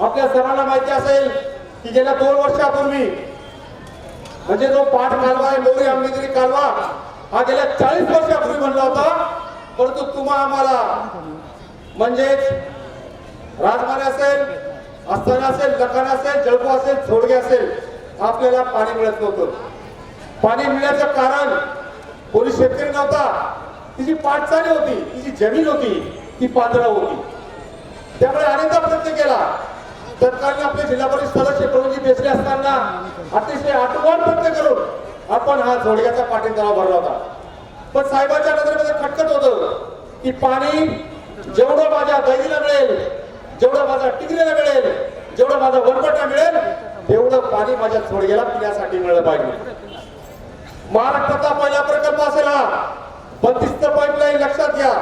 आपल्या सर्वांना माहिती असेल की गेल्या दोन वर्षापूर्वी म्हणजे जो पाठ कालवा आहे मोरी आंबेगिरी कालवा हा गेल्या चाळीस वर्षापूर्वी म्हणला होता. परंतु तुम्हा आम्हाला म्हणजेच राजमाने असेल अस्ताना असेल लखाण असेल जळको असेल झोडगे असेल आपल्याला पाणी मिळत नव्हतं. पाणी मिळण्याचं कारण कोणी शेतकरी नव्हता. तिची पाठचाली होती तिची जमीन होती ती पातळ होती. त्यामुळे अनेकदा प्रयत्न केला. सरकारने आपल्या जिल्हा परिषद सदस्य प्रभूजी बेसले असताना अतिशय आठवण प्रयत्न करून आपण हा झोडग्याचा पाठिंबा भरला होता. पण साहेबांच्या नजरेमध्ये खटकत होतं की पाणी जेवढं माझ्या दहीला मिळेल जेवढं माझ्या टिगरीला मिळेल जेवढं माझा वरपटा मिळेल तेवढं पाणी माझ्या झोडग्याला पिण्यासाठी मिळलं पाहिजे. महाराष्ट्राचा पहिला प्रकल्प असेल हा. बंदिस्त पाईपलाईन लक्षात घ्या.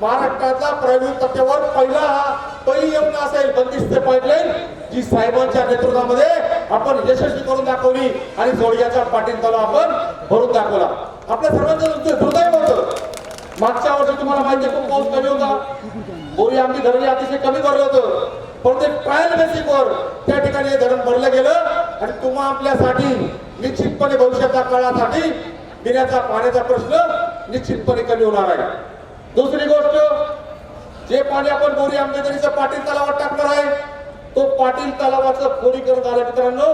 महाराष्ट्राचा प्रायोगिक टप्प्यावर पहिला हा पहिली योजना असेल बंदिस्त पाईपलाईन जी साहेबांच्या नेतृत्वामध्ये आपण यशस्वी करून दाखवली आणि जोडग्याचा पाठिंबाला आपण भरून दाखवला. आपल्या सर्वांचं दुर्दै- दुर्दैव होतं मागच्या वर्षी तुम्हाला माहिती आहे खूप पाऊस कमी होता. बोरी आमची धरण अतिशय कमी भरलं होतं. पण ते ट्रायल बेसिकवर त्या ठिकाणी हे धरण भरलं गेलं आणि तुम्हा आपल्यासाठी निश्चितपणे भविष्याच्या काळासाठी पिण्याचा पाण्याचा प्रश्न निश्चितपणे कमी होणार आहे. दुसरी गोष्ट जे पाणी आपण बोरी आंबेदरीचं पाटील तलावात टाकणार आहे तो पाटील तलावाचं खोलीकरण झालं मित्रांनो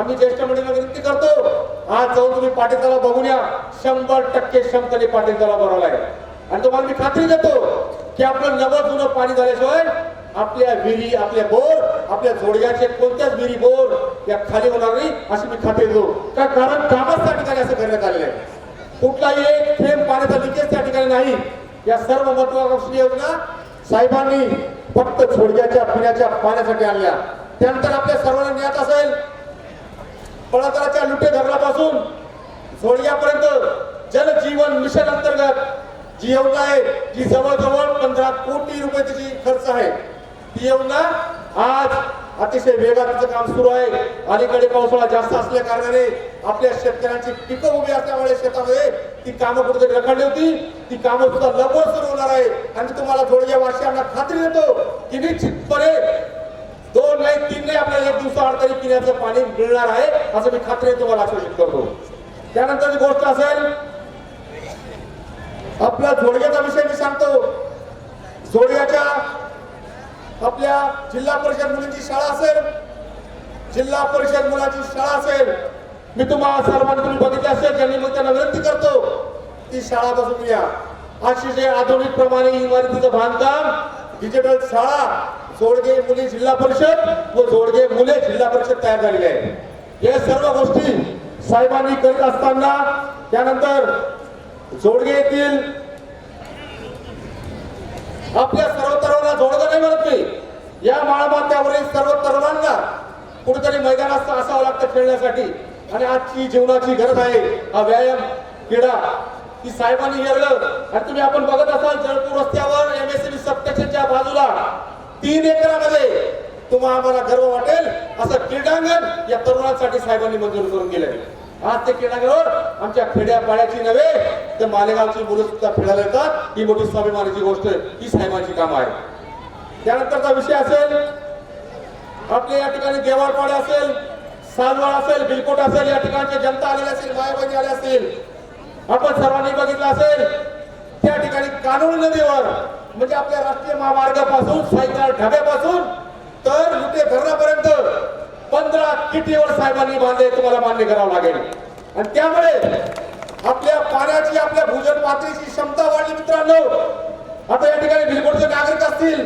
आम्ही ज्येष्ठ मंडळीला विनंती करतो आज जाऊन तुम्ही पाटील तलाव बघून या. शंभर टक्के क्षमतेने पाटील तलाव भरवला आणि तुम्हाला मी खात्री देतो की आपलं नवं जुनं पाणी झाल्याशिवाय आपल्या विहिरी आपल्या बोर आपल्या जोडग्याचे कोणत्याच विहिरी बोर या खाली होणार नाही अशी मी खात्री देतो. का कारण कामाच त्या ठिकाणी असं करण्यात आलेलं आहे. कुठलाही एक थेंब पाण्याचा लिकेज त्या ठिकाणी नाही. या सर्व महत्वाकांक्षी योजना साहेबांनी फक्त छोडक्याच्या पिण्याच्या पाण्यासाठी आणल्या. त्यानंतर आपल्या सर्वांना ज्ञात असेल पळातराच्या लुटे धरणापासून सोडग्यापर्यंत जलजीवन मिशन अंतर्गत जी योजना आहे जी जवळजवळ पंधरा कोटी रुपये त्याची खर्च आहे ती योजना आज अतिशय वेगाचं काम सुरू आहे. अलीकडे पावसाळा जास्त असल्या कारणाने आपल्या शेतकऱ्यांची पिकं उभी असल्यामुळे शेतामध्ये ती कामं कुठेतरी रखडली होती. ती कामं सुद्धा लवकर सुरू होणार आहे. आणि तुम्हाला थोड्या वासियांना खात्री देतो की निश्चितपणे दोन नाही तीन नाही आपल्याला एक दिवसाआड तरी पिण्याचं पाणी मिळणार आहे असं मी खात्री तुम्हाला आश्वासित करतो. त्यानंतरची गोष्ट असेल आपला झोडग्याचा विषय मी सांगतो. झोडग्याच्या आपल्या जिल्हा परिषद मुलीची शाळा असेल जिल्हा परिषद मुलाची शाळा असेल मी तुम्हाला सर्वांना तुम्ही बघितले असेल ज्यांनी मग त्यांना विनंती करतो ती शाळा बसून घ्या. अशी जे आधुनिक प्रमाणे इमारतीचं बांधकाम डिजिटल शाळा जोडगे मुली जिल्हा परिषद व जोडगे मुले जिल्हा परिषद तयार झालेली आहे. या सर्व गोष्टी साहेबांनी करीत असताना त्यानंतर जोडगे येथील आपल्या सर्व तरुणांना जोडगं नाही. म्हणत मी या माळमात्यावरील सर्व तरुणांना कुठेतरी मैदानात असावं लागतं खेळण्यासाठी. आणि आजची जीवनाची गरज आहे. हा व्यायाम क्रीडा ती साहेबांनी हेरलं आणि तुम्ही आपण बघत असाल जळपूर रस्त्यावर एम एस सबस्टेशनच्या बाजूला तीन एकरामध्ये तुम्हाला आम्हाला गर्व वाटेल. असं क्रीडांगण या तरुणांसाठी साहेबांनी मंजूर करून दिलंय. आज ते क्रीडांगणावर आमच्या खेड्यापाड्याची नव्हे तर मालेगावची मुलं सुद्धा फिरायला येतात ही मोठी स्वाभिमानाची गोष्ट आहे. ही साहेबांची काम आहे त्यानंतरचा विषय असेल आपल्या या ठिकाणी देवारपाडे असेल सालवाड असेल बिलकोट असेल या ठिकाणचे जनता आलेली असेल मायाबाजी आले असेल आपण सर्वांनी बघितलं असेल त्या ठिकाणी कानून नदीवर म्हणजे आपल्या राष्ट्रीय महामार्गापासून सायकल ढाब्यापासून तर लुटे धरणापर्यंत पंधरा किटीवर साहेबांनी बांधले तुम्हाला मान्य करावं लागेल. आणि त्यामुळे आपल्या पाण्याची आपल्या भूजल पातळीची क्षमता वाढली मित्रांनो. आता या ठिकाणी बिलकोटचे नागरिक असतील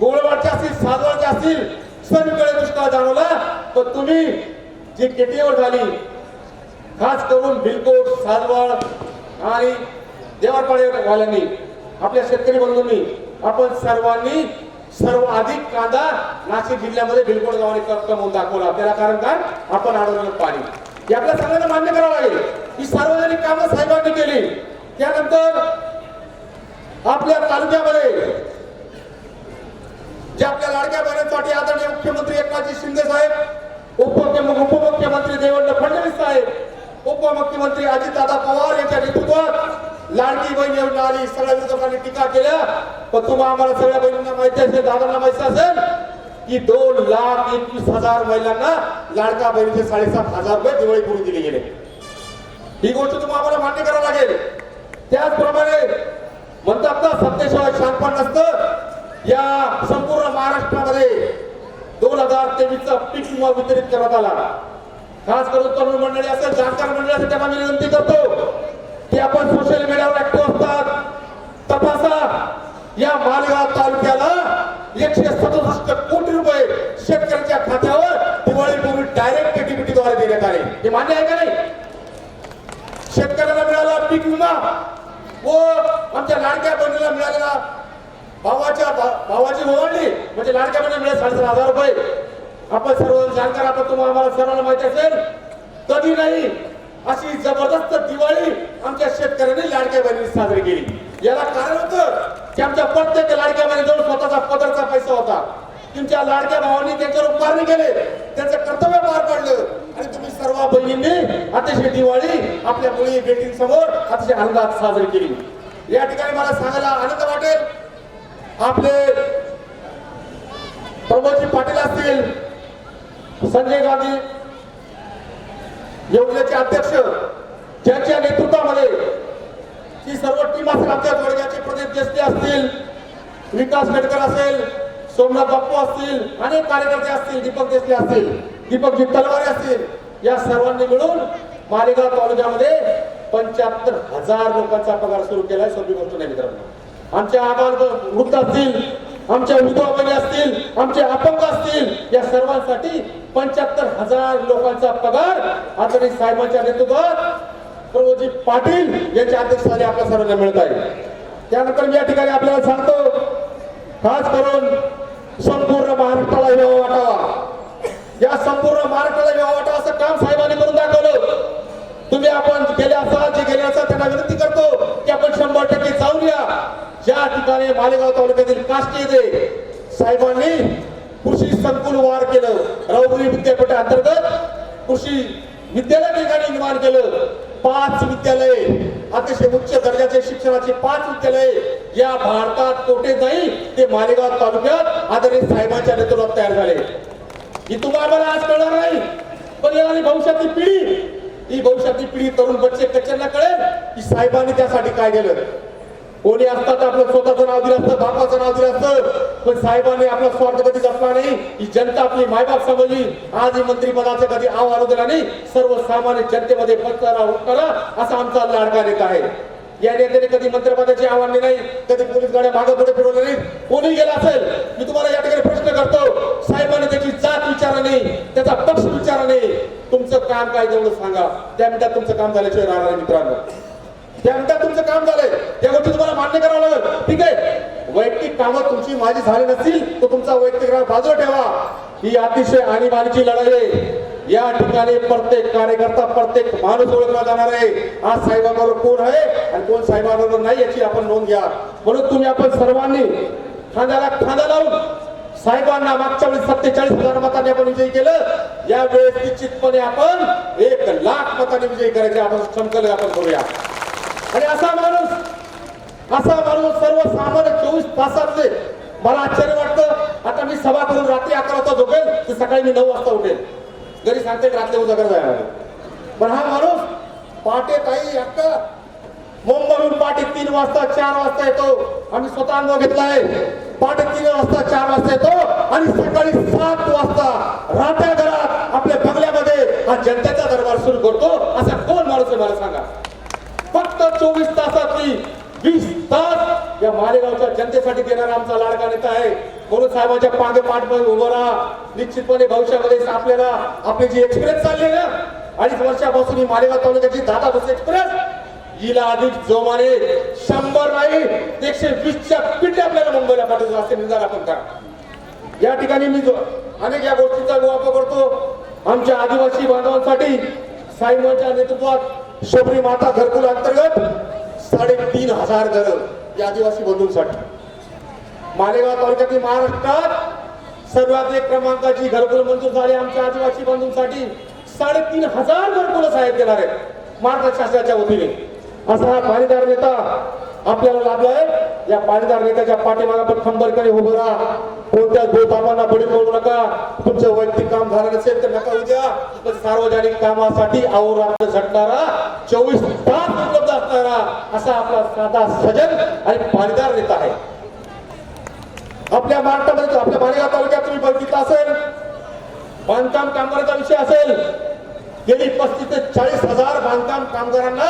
गोळवाडचे असतील साजवाडचे असतील सगळीकडे दुष्काळ जाणवला. पण तुम्ही जी केटीवर झाली खास करून भिलकोट साजवाड आणि देवारपाडे वाल्यांनी आपल्या शेतकरी बंधूंनी आपण सर्वांनी सर्वाधिक कांदा नाशिक जिल्ह्यामध्ये बिलकोट गावाने क- कमवून दाखवला. त्याला कारण काय? आपण अडवलेलं पाणी. हे आपल्या सगळ्यांना मान्य करावं लागेल. ही सार्वजनिक कामं साहेबांनी केली. त्यानंतर आपल्या तालुक्यामध्ये जे आपल्या लाडक्या बहिणींसाठी आदरणीय मुख्यमंत्री एकनाथजी शिंदे साहेब उपमुख्य- उपमुख्यमंत्री देवेंद्र फडणवीस साहेब उपमुख्यमंत्री अजितदादा पवार यांच्या नेतृत्वात लाडकी बहीण योजना आली. सगळ्या विरोधकांनी टीका केल्या. पण तुम्हाला आम्हाला सगळ्या बहिणींना माहिती असेल दादांना माहिती असेल की दोन लाख एकवीस हजार महिलांना लाडका बहिणीचे साडेसात हजार रुपये दिवाळी करून दिले गेले. ही गोष्ट तुम्हाला आम्हाला मान्य करावं लागेल. त्याचप्रमाणे म्हणतात ना सत्तेशिवाय शांतपण नसतं. या संपूर्ण महाराष्ट्रामध्ये दोन हजार तेवीसचा पीक विमा वितरित करण्यात आला. खास करून तरुण मंडळी असेल जाणकार मंडळी असेल त्यांना मी विनंती करतो की आपण सोशल मीडियावर ऍक्टिव्ह असतात तपासा. या मालेगाव तालुक्याला एकशे सदुसष्ट कोटी रुपये शेतकऱ्यांच्या खात्यावर दिवाळीपूर्वी डायरेक्ट डीबीटीद्वारे देण्यात आले. हे मान्य आहे का नाही? शेतकऱ्याला मिळाला पीक विमा व आमच्या लाडक्या बहिणीला मिळालेला भावाच्या भा- भावाची ओवाळणी म्हणजे लाडक्या बहिणीला मिळाले साडेसात हजार रुपये. आपण सर्व जाणकार आपण तुम्हाला आम्हाला सर्वांना माहिती असेल कधी नाही अशी जबरदस्त दिवाळी आमच्या शेतकऱ्यांनी लाडक्या बहिणीने साजरी केली. याला कारण होतं की आमच्या प्रत्येक लाडक्या बहिणीजवळ स्वतःचा पदरचा पैसा होता. तुमच्या लाडक्या भावांनी त्यांच्यावर उपकारणी केले. त्यांचं कर्तव्य पार पाडलं. आणि तुम्ही सर्व बहिणींनी अतिशय दिवाळी आपल्या मुली बेटींसमोर अतिशय आनंदात साजरी केली. या ठिकाणी मला सांगायला आनंद वाटेल. आपले प्रमोदजी पाटील असतील संजय गांधी योजनेचे अध्यक्ष ज्यांच्या नेतृत्व ही सर्व टीम असेल आमच्या जोडग्याचे प्रदीप देशले असतील विकास गडकर असेल सोमनाथ बाप्पू असतील अनेक कार्यकर्ते असतील दीपक देशले असतील दीपकजी तलवारे असतील या सर्वांनी मिळून मालेगाव तालुक्यामध्ये पंच्याहत्तर हजार लोकांचा पगार सुरू केलाय. सोपी गोष्ट नाही मित्रांनो. आमच्या आभार वृद्ध असतील आमच्या विधवा बहिणी असतील आमचे अपंग असतील या सर्वांसाठी पंच्याहत्तर हजार लोकांचा पगार आदरणीय साहेबांच्या नेतृत्वात प्रभूजी पाटील यांच्या अध्यक्षस्थानी आपल्या सर्वांना मिळत आहे. त्यानंतर मी या ठिकाणी आपल्याला सांगतो खास करून संपूर्ण महाराष्ट्राला विवाह वाटावा. या संपूर्ण महाराष्ट्राला विवाह वाटावा असं काम साहेबांनी करून दाखवलं. तुम्ही आपण गेले असाल जे गेले असाल त्यांना विनंती करतो की आपण शंभर टक्के जाऊन या. ज्या ठिकाणी मालेगाव तालुक्यातील काष्टी येथे साहेबांनी कृषी संकुल वार केलं. रौद्री विद्यापीठ अंतर्गत कृषी विद्यालय ठिकाणी निर्माण केलं. पाच विद्यालय अतिशय उच्च दर्जाचे शिक्षणाचे पाच विद्यालय या भारतात कोठे नाही ते मालेगाव तालुक्यात आदरणीय साहेबांच्या नेतृत्वात तयार झाले. ही तुम्हाला आज कळणार नाही पण येणारी भविष्यातली पिढी ही भविष्यातली पिढी तरुण बच्चे कच्च्यांना कळेल की साहेबांनी त्यासाठी काय केलं. कोणी असतात आपलं स्वतःचं नाव दिलं असतं बापाचं नाव दिलं असतं पण साहेबांनी आपला स्वार्थ कधी जपला नाही ही जनता आपली मायबाप समजली. आज ही मंत्रिपदाचं कधी आव्हान दिला नाही सर्वसामान्य जनतेमध्ये पत्करा करा असा आमचा लाडका नेता आहे. या नेत्याने कधी मंत्रिपदाची आव्हान नाही कधी पोलीस गाड्या मागे पुढे फिरवल्या नाही कोणी गेला असेल मी तुम्हाला या ठिकाणी प्रश्न करतो साहेबांनी त्याची जात विचारा नाही त्याचा पक्ष विचारा नाही. तुमचं काम काय तेवढं सांगा. त्या मिनिटात तुमचं काम झाल्याशिवाय राहणार मित्रांनो. त्यानंतर तुमचं काम झालंय. त्या गोष्टी तुम्हाला मान्य करावं लागेल. ठीक आहे? वैयक्तिक कामं तुमची माझी झाली नसतील तर तुमचा वैयक्तिक राग बाजूला ठेवा. ही अतिशय आणीबाणीची लढाई आहे. या ठिकाणी प्रत्येक कार्यकर्ता प्रत्येक माणूस ओळखला जाणार आहे. आज साहेबाबरोबर कोण आहे आणि कोण साहेबाबरोबर नाही याची आपण नोंद घ्या. म्हणून तुम्ही आपण सर्वांनी खांद्याला खांदा लावून साहेबांना मागच्या वेळी सत्तेचाळीस हजार मतांनी आपण विजयी केलं. यावेळेस निश्चितपणे आपण एक लाख मतांनी विजयी करायचे. आपण संकल्प आपण करूया. आणि असा माणूस असा माणूस सर्वसामान्य चोवीस तासामध्ये मला आश्चर्य वाटतं. आता मी सभा करून रात्री अकरा वाजता झोपेल तर सकाळी मी नऊ वाजता उठेल. घरी सांगते की रात्री उजागर जायला. पण हा माणूस पहाटे ताई अक्का मुंबईहून पहाटे तीन वाजता चार वाजता येतो. आम्ही स्वतः अनुभव घेतला आहे पहाटे तीन वाजता चार वाजता येतो. आणि सकाळी सात वाजता राहत्या घरात आपल्या बंगल्यामध्ये हा जनतेचा दरबार सुरू करतो. असा कोण माणूस आहे मला सांगा. फक्त चोवीस तासातली वीस तास या मालेगावच्या जनतेसाठी देणारा आमचा लाडका नेता आहे. म्हणून साहेबांच्या पांगे पाठ उभं राहा. निश्चितपणे भविष्यामध्ये आपल्याला आपली जी एक्सप्रेस चालली आहे ना अडीच वर्षापासून ही मालेगाव तालुक्याची दादा बस एक्सप्रेस हिला अधिक जोमाने शंभर नाही एकशे वीसच्या पिठे आपल्याला मुंबईला पाठवतो असे निर्धार आपण करा या ठिकाणी मी जो अनेक या गोष्टींचा वापर करतो. आमच्या आदिवासी बांधवांसाठी साईबांच्या नेतृत्वात शबरी माता घरकुल अंतर्गत साडेतीन हजार घर या आदिवासी बंधूंसाठी. मालेगाव तालुक्यातील महाराष्ट्रात सर्वात एक क्रमांकाची घरकुल मंजूर झाली आमच्या आदिवासी बंधूंसाठी. साडेतीन हजार घरकुल साहेब देणार आहेत. महाराष्ट्र शासनाच्या वतीने. असा हा पाणीदार नेता आपल्याला लाभला या पाणीदार नेत्याच्या पाठीमागा पण खंबरकडे उभं राहा. कोणत्या गोतामांना बळी पडू नका. तुमचं वैयक्तिक काम झालं नसेल तर नका उद्या सार्वजनिक कामासाठी अहोरात्र झटणारा चोवीस तास उपलब्ध असणारा असा आपला साधा सजन आणि पाणीदार नेता आहे. आपल्या महाराष्ट्रामध्ये आपल्या मालेगाव तालुक्यात तुम्ही बघितलं असेल बांधकाम कामगारांचा विषय असेल गेली पस्तीस ते चाळीस हजार बांधकाम कामगारांना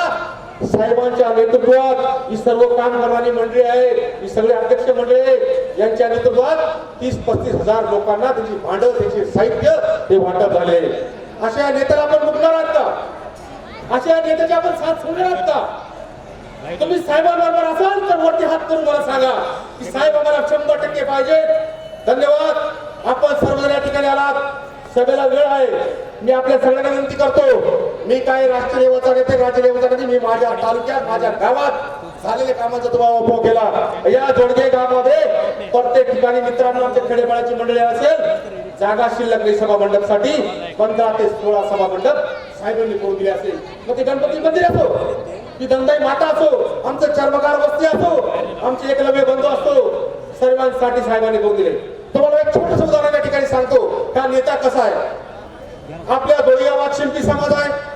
साहेबांच्या नेतृत्वात ही सर्व काम करणारी मंडळी आहे ही सगळे अध्यक्ष मंडळी आहे यांच्या नेतृत्वात तीस पस्तीस हजार लोकांना त्यांची भांडव त्यांचे साहित्य हे वाटप झाले. अशा नेत्याला आपण मुकणार आहात का? अशा नेत्याची आपण साथ सोडणार आहात का? तुम्ही साहेबांबरोबर असाल तर वरती हात करून मला सांगा की साहेब आम्हाला शंभर टक्के पाहिजे. धन्यवाद. आपण सर्वजण या ठिकाणी आलात. सभेला वेळ आहे. मी आपल्या सगळ्यांना विनंती करतो. मी काय राष्ट्रीय नेते राज्य नाही मी माझ्या तालुक्यात माझ्या गावात झालेल्या कामाचा तुम्हाला उपयोग केला. या जोडगे गावामध्ये प्रत्येक ठिकाणी मित्रांनो आमच्या खेडेपाळाची मंडळी असेल जागा शिल्लक नाही सभा मंडपसाठी पंधरा ते सोळा सभा मंडप साहेबांनी करून दिले असेल. मग ते गणपती मंदिर असो ती दंदाई माता असो आमचं चर्मकार वस्ती असो आमचे एकलव्य बंधू असतो सर्वांसाठी साहेबांनी करून दिले. तुम्हाला एक छोटस उदाहरण या ठिकाणी सांगतो. का नेता कसा आहे? आपल्या दोळी गावात शिंपी समाज आहे.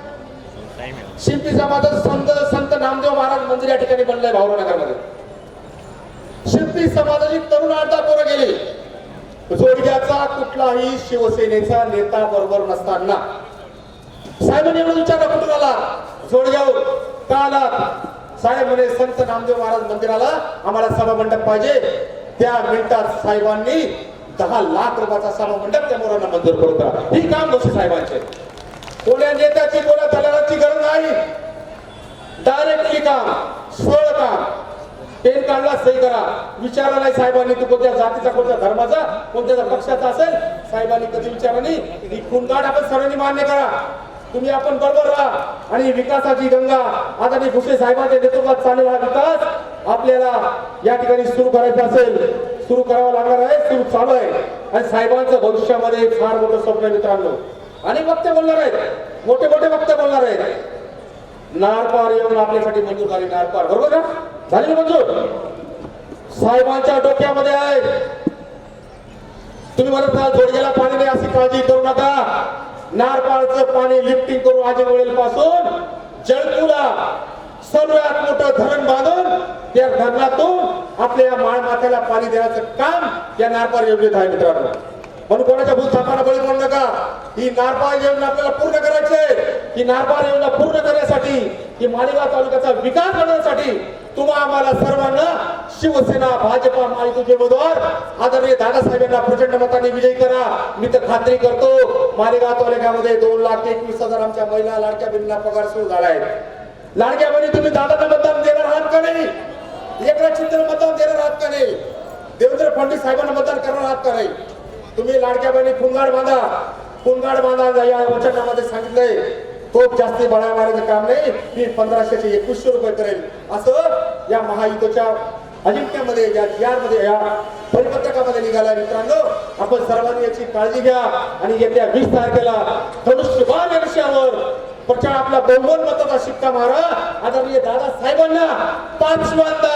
शिंपी समाजात संत संत नामदेव महाराज मंदिर या ठिकाणी बनलंय भावनगरमध्ये शिंपी समाजाची तरुण अर्धा पोरं गेली. जोडग्याचा कुठलाही शिवसेनेचा नेता बरोबर नसताना. साहेबांनी एवढं विचारलं कुठून आला? जोडगाव का आलात साहेब म्हणे संत नामदेव महाराज मंदिराला आम्हाला सभा मंडप पाहिजे. त्या मिनिटात साहेबांनी दहा लाख रुपयाचा सभा मंडप त्या मुलांना मंजूर करून करा ही काम दोषी साहेबांचे. कोण्या नेत्याची कोणा दलालाची गरज नाही. डायरेक्टली काम सोळ काम. पेन काढला सही करा. विचारा नाही साहेबांनी तू कोणत्या जातीचा कोणत्या धर्माचा कोणत्या पक्षाचा असेल साहेबांनी कधी विचारा नाही. ही खूनकाट आपण सर्वांनी मान्य करा. तुम्ही आपण बरोबर राहा. आणि विकासाची गंगा आदरणीय भुसे साहेबांच्या नेतृत्वात चालेल हा विकास आपल्याला या ठिकाणी सुरू करायचा असेल सुरू करावा लागणार आहे सुरू चालू आहे. आणि साहेबांचं भविष्यामध्ये फार मोठं स्वप्न मित्रांनो. आणि वक्ते बोलणार आहेत. मोठे मोठे वक्ते बोलणार आहेत. नारपार येऊन आपल्यासाठी मंजूर झाली नारपार बरोबर ना झाली मंजूर? साहेबांच्या डोक्यामध्ये आहे. तुम्ही म्हणत आहात जोडग्याला पाणी नाही अशी काळजी करू नका. नारपाळचं पाणी लिफ्टिंग करून आजमवेल पासून जळपूला सर्वात मोठं धरण बांधून त्या धरणातून आपल्या या माळ माथ्याला पाणी देण्याचं काम या नारपार योजनेत आहे मित्रांनो. म्हणून कोणाच्या भूलथापाला बळी पडू नका. ही नारपाळ योजना आपल्याला पूर्ण करायची आहे. ही नारपाळ योजना पूर्ण करण्यासाठी ही मालेगाव तालुक्याचा विकास करण्यासाठी तुम्हा आम्हाला सर्वांना शिवसेना भाजपा महायुतीचे उमेदवार आदरणीय दादासाहेब यांना प्रचंड मताने विजयी करा. मी तर खात्री करतो मालेगाव तालुक्यामध्ये दोन लाख एकवीस हजार आमच्या महिला लाडक्या बहिणींना पगार सुरू झाला आहे. लाडक्या बहिणी तुम्ही दादांना मतदान देणार आहात का नाही? एकनाथ शिंदे मतदान देणार आहात का नाही? देवेंद्र फडणवीस साहेबांना मतदान करणार आहात का नाही? तुम्ही लाडक्या बहिणी फुंगाड बांधा. कुंगाड बांधा या वचनामध्ये सांगितलंय खूप जास्ती बळा मारायचं काम नाही मी पंधराशे एकवीसशे रुपये करेल असं या महायुतीच्या अजिंक्यामध्ये या जी मध्ये या परिपत्रकामध्ये निघाला मित्रांनो. आपण सर्वांनी याची काळजी घ्या आणि येत्या वीस तारखेला धनुष्यबाण या विषयावर प्रचार आपला बहुमत मताचा शिक्का मारा. आदरणीय दादा साहेबांना पाचव्यांदा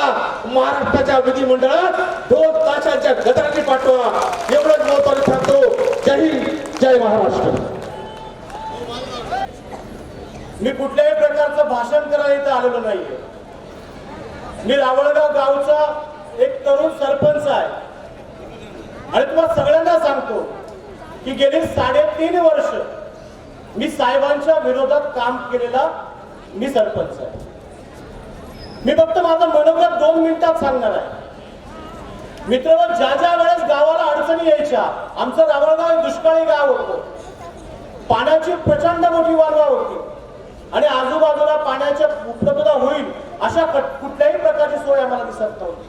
महाराष्ट्राच्या विधिमंडळात दोन तासाच्या गदारांनी पाठवा. एवढंच महत्वाने सांगतो जय हिंद. जय महाराष्ट्र. मी कुठल्याही प्रकारचं भाषण करायला इथं आलेलो नाहीये. मी रावळगाव गावचा एक तरुण सरपंच आहे. आणि तुम्हाला सगळ्यांना सांगतो की गेली साडेतीन वर्ष मी साहेबांच्या विरोधात काम केलेला मी सरपंच आहे. मी फक्त माझं मनोगत दोन मिनिटात सांगणार आहे. मित्र ज्या ज्या वेळेस गावाला अडचणी यायच्या आमचं रावळगाव एक दुष्काळी गाव होतं. पाण्याची प्रचंड मोठी वारवा होती. आणि आजूबाजूला पाण्याच्या उपलब्धता होईल अशा कुठल्याही प्रकारची सोय आम्हाला दिसत नव्हती.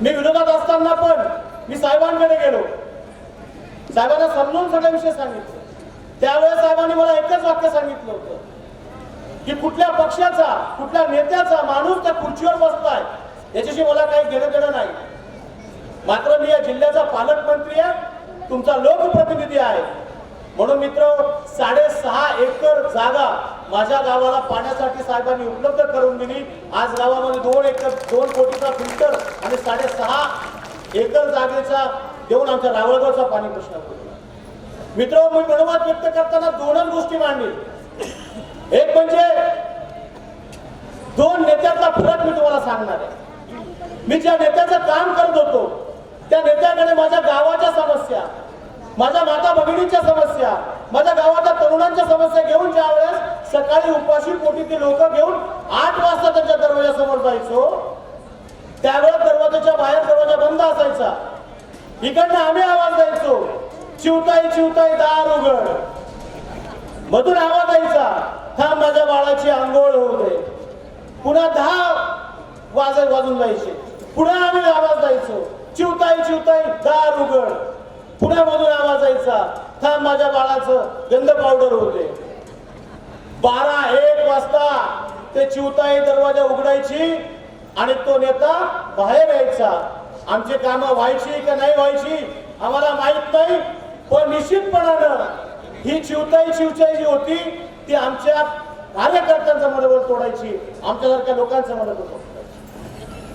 मी विरोधात असताना पण मी साहेबांकडे गेलो. साहेबांना समजून सगळ्या विषय सांगितले. त्यावेळेस साहेबांनी मला एकच वाक्य सांगितलं होतं की कुठल्या पक्षाचा कुठल्या नेत्याचा माणूस त्या खुर्चीवर बसताय याच्याशी मला काही घेणं देणं नाही. मात्र मी या जिल्ह्याचा पालकमंत्री आहे. तुमचा लोकप्रतिनिधी आहे. म्हणून मित्र साडेसहा एकर जागा माझ्या गावाला पाण्यासाठी साहेबांनी उपलब्ध करून दिली. आज गावामध्ये दोन एकर दोन कोटीचा फिल्टर आणि साडेसहा एकर जागेचा देऊन आमच्या रावळगावचा पाणी प्रश्न मित्र मी मनोवाद व्यक्त करताना दोनच गोष्टी मांडली. एक म्हणजे दोन नेत्यातला फरक मी तुम्हाला सांगणार आहे. मी ज्या नेत्याचं काम करत होतो त्या नेत्याकडे माझ्या गावाच्या समस्या माझ्या माता भगिनीच्या समस्या माझ्या गावाच्या तरुणांच्या समस्या घेऊन ज्या वेळेस सकाळी उपाशी पोटी लोक घेऊन आठ वाजता त्यांच्या दरवाजासमोर जायचो त्यावेळेस दरवाजाच्या बाहेर दरवाजा बंद असायचा. इकडनं आम्ही आवाज द्यायचो चिवताई चिवताई दार उघड. मधून आवाज यायचा थांब माझ्या बाळाची आंघोळ होऊ दे. पुन्हा दहा वाज वाजून जायचे. पुन्हा आम्ही आवाज द्यायचो. चिवताई चिवताई दार उघड. पुन्हा मधून आवाज यायचा. थांब माझ्या बाळाचं गंध पावडर होते. बारा एक वाजता ते चिवताई दरवाजा उघडायची आणि तो नेता बाहेर यायचा. आमची कामं व्हायची का नाही व्हायची आम्हाला माहीत नाही पण निश्चितपणानं ही चिवताई चिवचाई जी होती ती आमच्या कार्यकर्त्यांचं मनोबल तोडायची आमच्यासारख्या लोकांचं मनोबल तोडायची.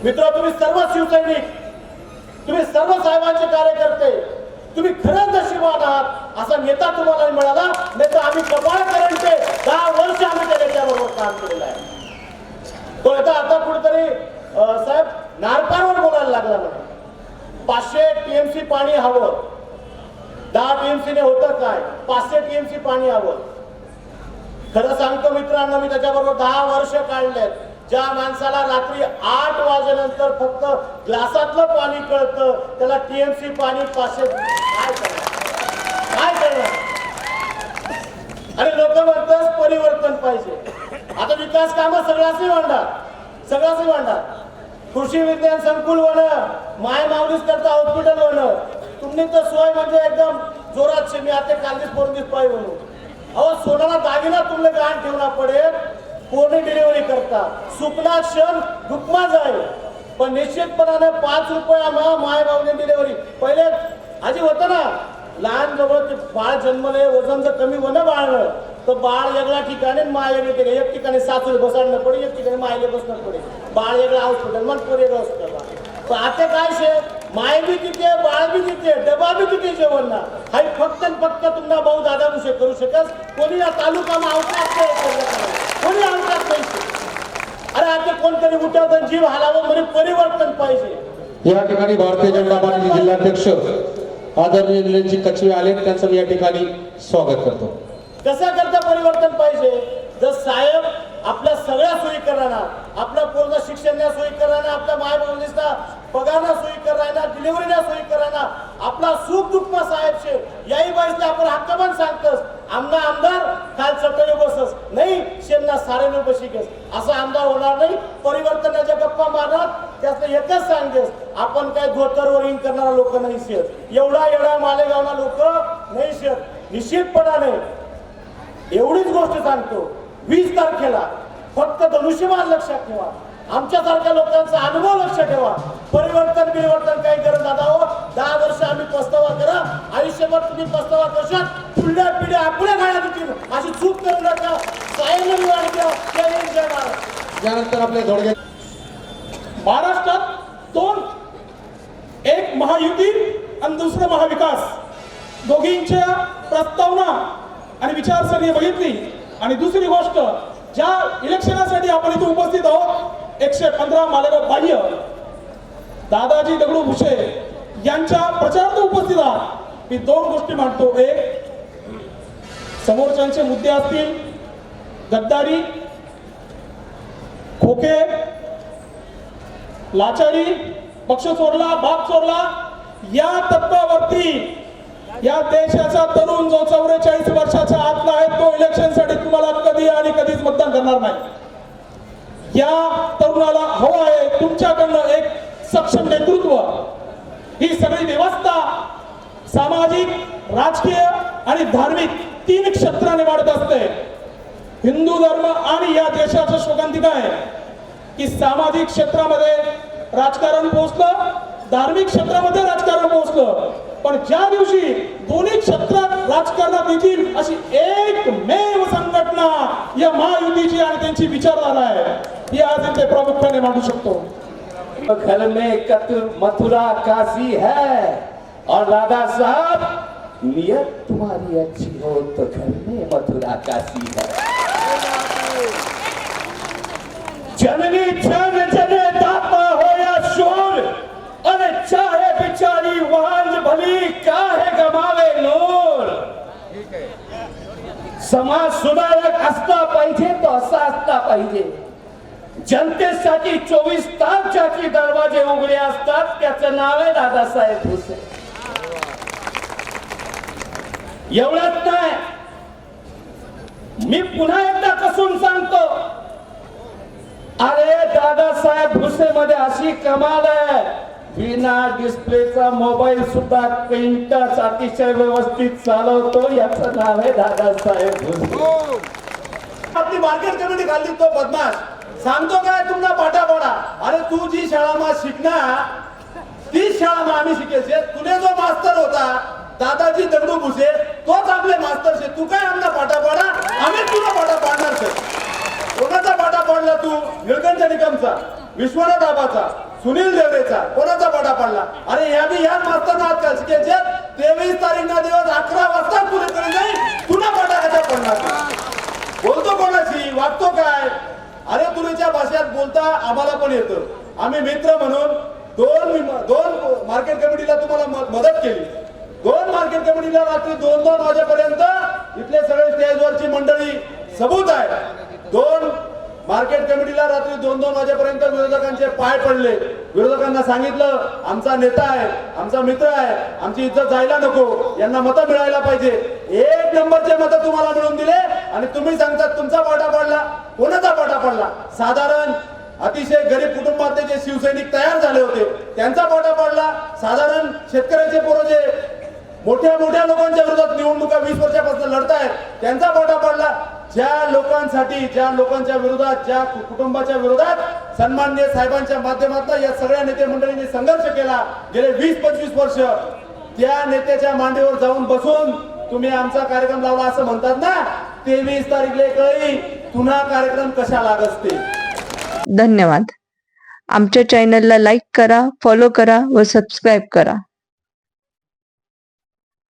मित्र तुम्ही सर्व शिवसैनिक तुम्ही सर्व साहेबांचे कार्यकर्ते तुम्ही खरंच नशिबान आहात असा नेता तुम्हाला मिळाला नाही तर आम्ही कपाळ करायचे दहा वर्ष आम्ही त्या नेत्याबरोबर काम केलेलं आहे. तो नेता आता कुठेतरी साहेब नारपारवर बोलायला लागला म्हणे पाचशे टीएमसी पाणी हवं. दहा टीएमसी ने होतं काय? पाचशे टीएमसी पाणी हवं. खरं सांगतो मित्रांनो मी त्याच्याबरोबर दहा वर्ष काढलेत. ज्या माणसाला रात्री आठ वाजेनंतर फक्त ग्लासातलं पाणी कळतं त्याला टीएमसी पाणी पाचशे काय करणार? काय करणार? आणि लोक म्हणतात परिवर्तन पाहिजे. आता विकास कामं सगळ्याच म्हणणार सगळ्याच म्हणणार कृषी विज्ञान संकुल होणं माय माऊलीस करता हॉस्पिटल होणं. तुम्ही तर सोय म्हणजे एकदम जोरात शे मी आता कालदीस पोरदीस पाहिजे म्हणून. अहो सोनाला दागिना तुमले गहाण ठेवला पडेल. कोणी डिलिव्हरी करता? सुकना क्षण दुखमा जाईल. पण निश्चितपणाने पाच रुपया मा माय भावने डिलिव्हरी पहिले आजी होतं ना लहान जवळ ते बाळ जन्मले वजन जर कमी होणं बाळलं तर बाळ वेगळ्या ठिकाणी माय वेगळ्या ठिकाणी. एक ठिकाणी सासूला बसाडणं पडे एक ठिकाणी मायले बसणं पडे बाळ वेगळं हॉस्पिटल मग पोर वेगळं हॉस्पिटल पण आता काय शे? माय बी तिथे बाळ बी तिथे डबा बी तिथे जेवण ना. हाय फक्त फक्त तुम्हाला भाऊ दादा विषय करू शकस. कोणी या तालुकामा आवतात नाही कोणी आवतात नाही अरे आता कोणतरी उठवतं जीव हालावं म्हणजे परिवर्तन पाहिजे. या ठिकाणी भारतीय जनता पार्टीचे जिल्हाध्यक्ष आदरणीय कचवे आले त्यांचं मी या ठिकाणी स्वागत करतो. कसं करता परिवर्तन पाहिजे? जर साहेब आपल्या सगळ्या सोयी करणार आपल्या पूर्ण शिक्षणच्या सोयी करणार आपल्या माय बहिणीचा पगारना सोयी करणार डिलिव्हरीना सोयी आपला सुख दुःख साहेब शे याही बाईसला आपण हक्कमान सांगतस आमदार आमदार काल चटई बसस. नाही शेणना सारे बशी घेस असं आमदार होणार नाही परिवर्तनाच्या गप्पा मारत त्यातलं एकच सांगतेस आपण काय धोतर इन करणारा लोक नाही शेत. एवढा एवढा मालेगावना लोक नाही शेत. निश्चितपणाने एवढीच गोष्ट सांगतो. वीस तारखेला फक्त धनुष्यमान लक्षात ठेवा. आमच्यासारख्या लोकांचा अनुभव लक्षात ठेवा. परिवर्तन बिरिवर्तन काही करत दादा हो. दहा वर्ष आम्ही पस्तावा करा. आयुष्यभर तुम्ही पस्तावा करशात. पुढल्या पिढ्या आपल्या गाड्या देतील अशी चूक करू नका. सायन यानंतर आपले धोडगे. महाराष्ट्रात दोन एक महायुती आणि दुसरं महाविकास. दोघींच्या प्रस्तावना आणि विचारसरणी बघितली. आणि दुसरी गोष्ट ज्या इलेक्शनासाठी आपण इथे उपस्थित आहोत एकशे पंधरा मालेगाव बाह्य. दादाजी दगडू भुसे यांच्या प्रचारात उपस्थित आहात. मी दोन गोष्टी मांडतो. एक समोरच्यांचे मुद्दे असतील गद्दारी खोके लाचारी पक्ष चोरला बाप चोरला या तत्वावरती या देशाचा तरुण जो चौवेचाळीस वर्षाच्या आतला आहे तो इलेक्शनसाठी तुम्हाला कधी आणि कधीच मतदान करणार नाही. या तरुणाला हवं आहे तुमच्याकडनं एक सक्षम नेतृत्व. ही सगळी व्यवस्था सामाजिक राजकीय आणि धार्मिक तीन क्षेत्राने वाढत असते. हिंदू धर्म आणि या देशाचं शोकांतिक आहे की सामाजिक क्षेत्रामध्ये राजकारण पोहोचलं धार्मिक क्षेत्रामध्ये राजकारण पोहोचलं. पण ज्या दिवशी दोन्ही क्षेत्रात राजकारणात येतील अशी एकमेव संघटना या महायुतीची आणि त्यांची विचारधारा आहे ही आज इथे प्रामुख्याने मांडू शकतो. घर में कत मथुरा काशी है। और दादा साहब नियत तुम्हारी अच्छी हो तो घर में मथुरा काशी है। जननी जन जने दाता हो या शोर अरे चाहे बिचारी वांझ भली का है गमावे लोर समाज सुधारक असला पाहिजे तो असा असला पाहिजे। जनतेसाठी चोवीस तास ज्याचे दरवाजे उघडे असतात त्याचं नाव आहे दादासाहेब भुसे. एवढंच नाही. मी पुन्हा एकदा कसून सांगतो अरे दादासाहेब भुसे मध्ये अशी कमाल आहे. बिना डिस्प्लेचा मोबाईल सुद्धा पेंटच अतिशय व्यवस्थित चालवतो याचं नाव आहे दादासाहेब भुसे. आपली मार्केट कमिटी खाल्ली तो बदमाश. सांगतो काय तुमचा पाठापाडा अरे तू जी शाळामा शिकणार तीच शाळामा आम्ही शिकायचे. तुझे जो मास्तर होता दादाजी दगडू भुसे तोच आपले मास्तर शे. तू काय आमचा पाठापाडा आम्ही तुला पाठा पाडणार शे. कोणाचा पाठा पाडला तू? निळकंठ निकमचा विश्वनाथ आबाचा सुनील देवरेचा. कोणाचा पाठा पाडला? अरे या बी या मास्तर आजकाल शिकायचे. तेवीस तारीख ना दिवस अकरा वाजता तुला कडे जाईल तुला पाठा कसा पडणार? बोलतो कोणाशी? वागतो काय? अरे तुरीच्या भाषेत बोलता आम्हाला पण येतं. आम्ही मित्र म्हणून दोन दोन मार्केट कमिटीला तुम्हाला मदत केली. दोन मार्केट कमिटीला रात्री दोन दोन वाजेपर्यंत इथले सगळे स्टेजवरची मंडळी सबूत आहे. दोन मार्केट कमिटीला रात्री दोन दोन वाजेपर्यंत विरोधकांचे पाय पडले. विरोधकांना सांगितलं आमचा नेता आहे आमचा मित्र आहे आमची इज्जत जायला नको यांना मतं मिळायला पाहिजे. एक नंबरचे मतं तुम्हाला मिळून दिले आणि तुम्ही सांगतात तुमचा पाटा पडला कोणाचा पाटा पडला साधारण अतिशय गरीब कुटुंबातले जे शिवसैनिक तयार झाले होते त्यांचा मोठा पडला. साधारण शेतकऱ्याचे पोरं जे मोठ्या मोठ्या लोकांच्या विरोधात निवडणुका वीस वर्षापासून लढतायत त्यांचा मोठा पडला. ज्या लोकांसाठी ज्या लोकांच्या विरोधात ज्या कुटुंबाच्या विरोधात सन्मान्य साहेबांच्या माध्यमातून या सगळ्या नेते मंडळींनी संघर्ष केला गेले वीस पंचवीस वर्ष. त्या नेत्याच्या मांडीवर जाऊन बसून तुम्ही आमचा कार्यक्रम लावला असं म्हणतात ना? तेवीस तारीखले कळी. पुन्हा कार्यक्रम कशा लागत ते धन्यवाद. आमच्या चॅनलला लाईक करा फॉलो करा व सबस्क्राईब करा.